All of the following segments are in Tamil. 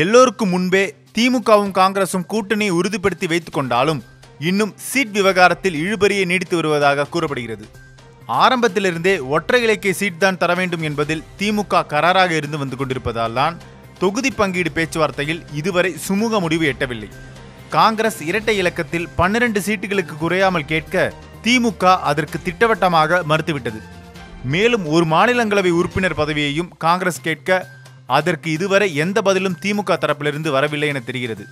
எல்லோருக்கும் முன்பே திமுகவும் காங்கிரசும் கூட்டணி உறுதிப்படுத்தி வைத்துக் கொண்டாலும் இன்னும் சீட் விவகாரத்தில் இழுபறியை நீடித்து வருவதாக கூறப்படுகிறது. ஆரம்பத்திலிருந்தே ஒற்றை இலக்கிய சீட் தான் தர வேண்டும் என்பதில் திமுக கராராக இருந்து வந்து கொண்டிருப்பதால் தான் தொகுதி பங்கீடு பேச்சுவார்த்தையில் இதுவரை சுமூக முடிவு எட்டவில்லை. காங்கிரஸ் இரட்டை இலக்கத்தில் பன்னிரண்டு சீட்டுகளுக்கு குறையாமல் கேட்க திமுக அதற்கு திட்டவட்டமாக மறுத்துவிட்டது. மேலும் ஒரு மாநிலங்களவை உறுப்பினர் பதவியையும் காங்கிரஸ் கேட்க அதற்கு இதுவரை எந்த பதிலும் திமுக தரப்பிலிருந்து வரவில்லை என தெரிகிறது.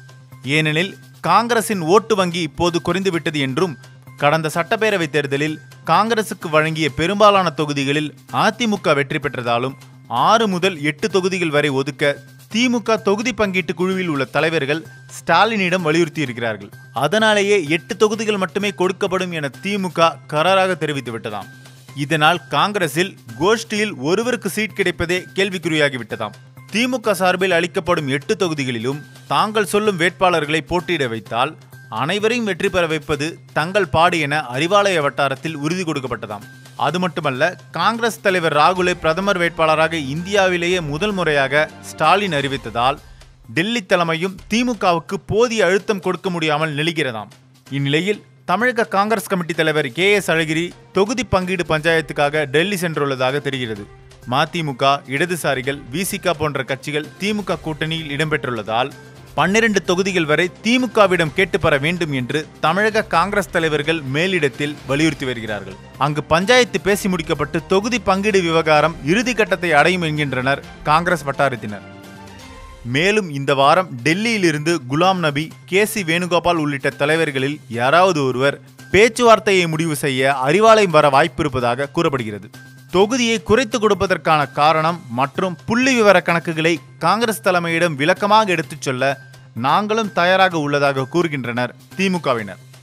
ஏனெனில் காங்கிரசின் ஓட்டு வங்கி இப்போது குறைந்துவிட்டது என்றும் கடந்த சட்டப்பேரவை தேர்தலில் காங்கிரசுக்கு வழங்கிய பெரும்பாலான தொகுதிகளில் அதிமுக வெற்றி பெற்றதாலும் ஆறு முதல் எட்டு தொகுதிகள் வரை ஒதுக்க திமுக தொகுதி பங்கீட்டு குழுவில் உள்ள தலைவர்கள் ஸ்டாலினிடம் வலியுறுத்தியிருக்கிறார்கள். அதனாலேயே எட்டு தொகுதிகள் மட்டுமே கொடுக்கப்படும் என திமுக கராராக தெரிவித்துவிட்டதாம் இதனால் காங்கிரஸில் கோஷ்டியில் ஒருவருக்கு சீட் கிடைப்பதே கேள்விக்குறியாகிவிட்டதாம். திமுக சார்பில் அளிக்கப்படும் எட்டு தொகுதிகளிலும் தாங்கள் சொல்லும் வேட்பாளர்களை போட்டியிட வைத்தால் அனைவரையும் வெற்றி பெற வைப்பது தங்கள் பாடு என அறிவாலய வட்டாரத்தில் உறுதி கொடுக்கப்பட்டதாம். அது மட்டுமல்ல காங்கிரஸ் தலைவர் ராகுலை பிரதமர் வேட்பாளராக இந்தியாவிலேயே முதல் முறையாக ஸ்டாலின் அறிவித்ததால் டெல்லி தலைமையும் திமுகவுக்கு போதிய அழுத்தம் கொடுக்க முடியாமல் நெளிகிறதாம். இந்நிலையில் தமிழக காங்கிரஸ் கமிட்டி தலைவர் கே எஸ் அழகிரி தொகுதி பங்கீடு பஞ்சாயத்துக்காக டெல்லி சென்றுள்ளதாக தெரிகிறது. மதிமுக இடதுசாரிகள் விசிக போன்ற கட்சிகள் திமுக கூட்டணியில் இடம்பெற்றுள்ளதால் பன்னிரண்டு தொகுதிகள் வரை திமுகவிடம் கேட்டு பெற வேண்டும் என்று தமிழக காங்கிரஸ் தலைவர்கள் மேலிடத்தில் வலியுறுத்தி வருகிறார்கள். அங்கு பஞ்சாயத்து பேசி முடிக்கப்பட்டு தொகுதி பங்கீடு விவகாரம் இறுதி கட்டத்தை அடையும் என்கின்றனர் காங்கிரஸ் வட்டாரத்தினர். மேலும் இந்த வாரம் டெல்லியிலிருந்து குலாம் நபி கே சி வேணுகோபால் உள்ளிட்ட தலைவர்களில் யாராவது ஒருவர் பேச்சுவார்த்தையை முடிவு செய்ய அறிவாலயம் வர வாய்ப்பிருப்பதாக கூறப்படுகிறது. தொகுதியை குறைத்து கொடுப்பதற்கான காரணம் மற்றும் புள்ளி விவர கணக்குகளை காங்கிரஸ் தலைமையிடம் விளக்கமாக எடுத்துச் சொல்ல நாங்களும் தயாராக உள்ளதாக கூறுகின்றனர் திமுகவினர்.